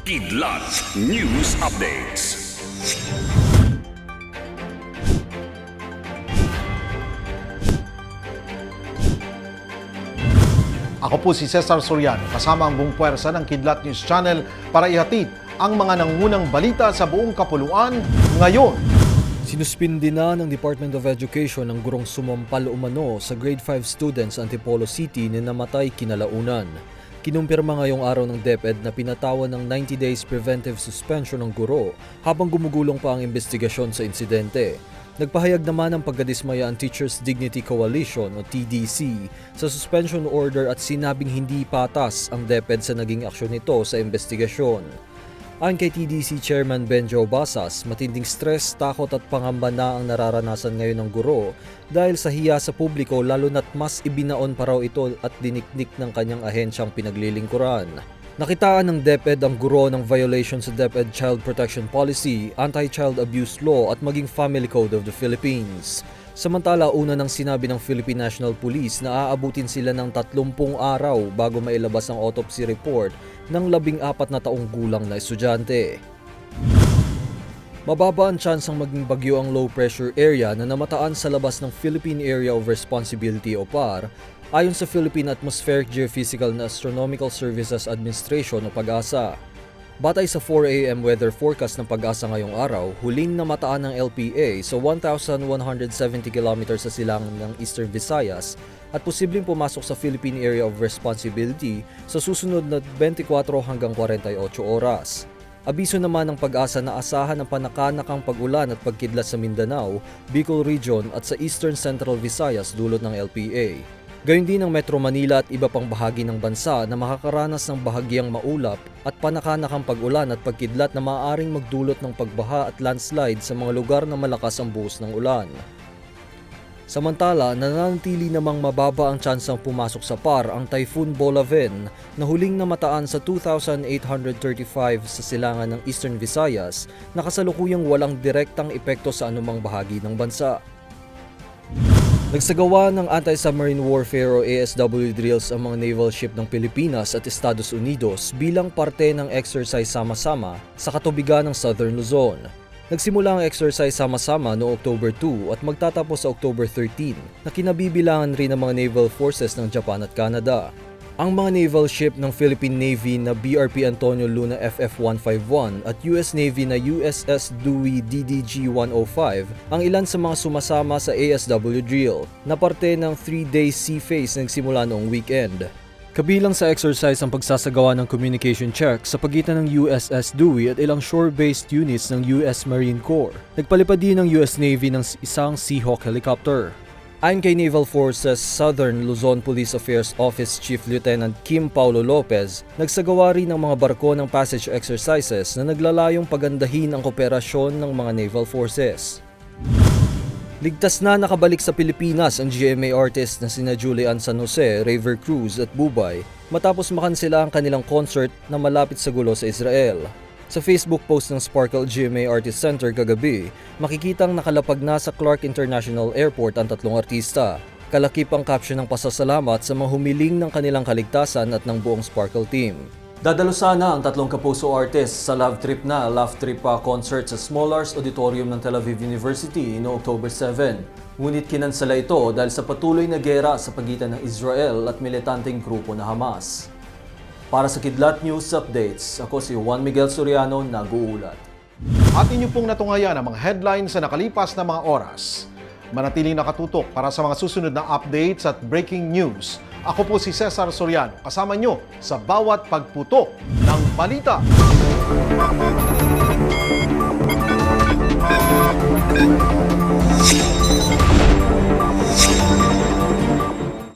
Kidlat News Updates. Ako po si Cesar Soriano, kasama ang buong puwersa ng Kidlat News Channel para ihatid ang mga nangunang balita sa buong kapuluan ngayon. Sinuspindi na ng Department of Education ang gurong sumampal umano sa grade 5 students sa Antipolo City na namatay kinalaunan. Kinumpirma ngayong araw ng DepEd na pinatawan ng 90 days preventive suspension ng guro habang gumugulong pa ang investigasyon sa insidente. Nagpahayag naman ng pagkadismaya ang Teachers Dignity Coalition o TDC sa suspension order at sinabing hindi patas ang DepEd sa naging aksyon nito sa investigasyon. Ayon kay TDC Chairman Benjo Basas, matinding stress, takot at pangamba na ang nararanasan ngayon ng guro dahil sa hiya sa publiko lalo na't mas ibinaon pa raw ito at dinikdik ng kanyang ahensyang pinaglilingkuran. Nakitaan ng DepEd ang guro ng violation sa DepEd Child Protection Policy, Anti-Child Abuse Law at maging Family Code of the Philippines. Samantala, una nang sinabi ng Philippine National Police na aabutin sila ng 30 araw bago mailabas ang autopsy report ng labing apat na taong gulang na estudyante. Mababa ang tsansang maging bagyo ang low pressure area na namataan sa labas ng Philippine Area of Responsibility o PAR ayon sa Philippine Atmospheric Geophysical and Astronomical Services Administration o PAGASA. Batay sa 4 AM weather forecast ng pag-asa ngayong araw, huling namataan ng LPA sa 1,170 km sa silangan ng Eastern Visayas at posibleng pumasok sa Philippine Area of Responsibility sa susunod na 24 hanggang 48 oras. Abiso naman ng pag-asa na asahan ng panakanakang pag-ulan at pagkidlat sa Mindanao, Bicol Region at sa Eastern Central Visayas dulot ng LPA. Gayun din ang Metro Manila at iba pang bahagi ng bansa na makakaranas ng bahagyang maulap at panakanakang pag-ulan at pagkidlat na maaaring magdulot ng pagbaha at landslide sa mga lugar na malakas ang buhos ng ulan. Samantala, nananatili namang mababa ang tsansang pumasok sa par ang Typhoon Bolaven na huling namataan sa 2,835 sa silangan ng Eastern Visayas na kasalukuyang walang direktang epekto sa anumang bahagi ng bansa. Nagsagawa ng Anti-Submarine Warfare o ASW drills ang mga naval ship ng Pilipinas at Estados Unidos bilang parte ng exercise sama-sama sa katubigan ng Southern Luzon. Nagsimula ang exercise sama-sama noong October 2 at magtatapos sa October 13 na kinabibilangan rin ng mga naval forces ng Japan at Canada. Ang mga naval ship ng Philippine Navy na BRP Antonio Luna FF-151 at US Navy na USS Dewey DDG-105 ang ilan sa mga sumasama sa ASW drill na parte ng 3-day sea phase na nagsimula noong weekend. Kabilang sa exercise ang pagsasagawa ng communication check sa pagitan ng USS Dewey at ilang shore-based units ng US Marine Corps. Nagpalipad din ng US Navy ng isang Seahawk helicopter. Ayon kay Naval Forces Southern Luzon Police Affairs Office Chief Lieutenant Kim Paulo Lopez, nagsagawa rin ng mga barko ng passage exercises na naglalayong pagandahin ang kooperasyon ng mga naval forces. Ligtas na nakabalik sa Pilipinas ang GMA artist na sina Julian San Jose, Raver Cruz at Bubay matapos makansela ang kanilang concert na malapit sa gulo sa Israel. Sa Facebook post ng Sparkle GMA Artist Center kagabi, makikitang nakalapag na sa Clark International Airport ang tatlong artista. Kalakip ang caption ng pasasalamat sa mga humiling ng kanilang kaligtasan at ng buong Sparkle team. Dadalo sana ang tatlong kapuso artists sa Love Trip na Love Trip pa concert sa Small Arts Auditorium ng Tel Aviv University no October 7. Ngunit kinansala ito dahil sa patuloy na gera sa pagitan ng Israel at militanteng grupo na Hamas. Para sa Kidlat News Updates, ako si Juan Miguel Soriano, nag-uulat. At inyo pong natungayan ang mga headlines sa nakalipas na mga oras. Manatiling nakatutok para sa mga susunod na updates at breaking news. Ako po si Cesar Soriano, kasama nyo sa bawat pagputok ng balita.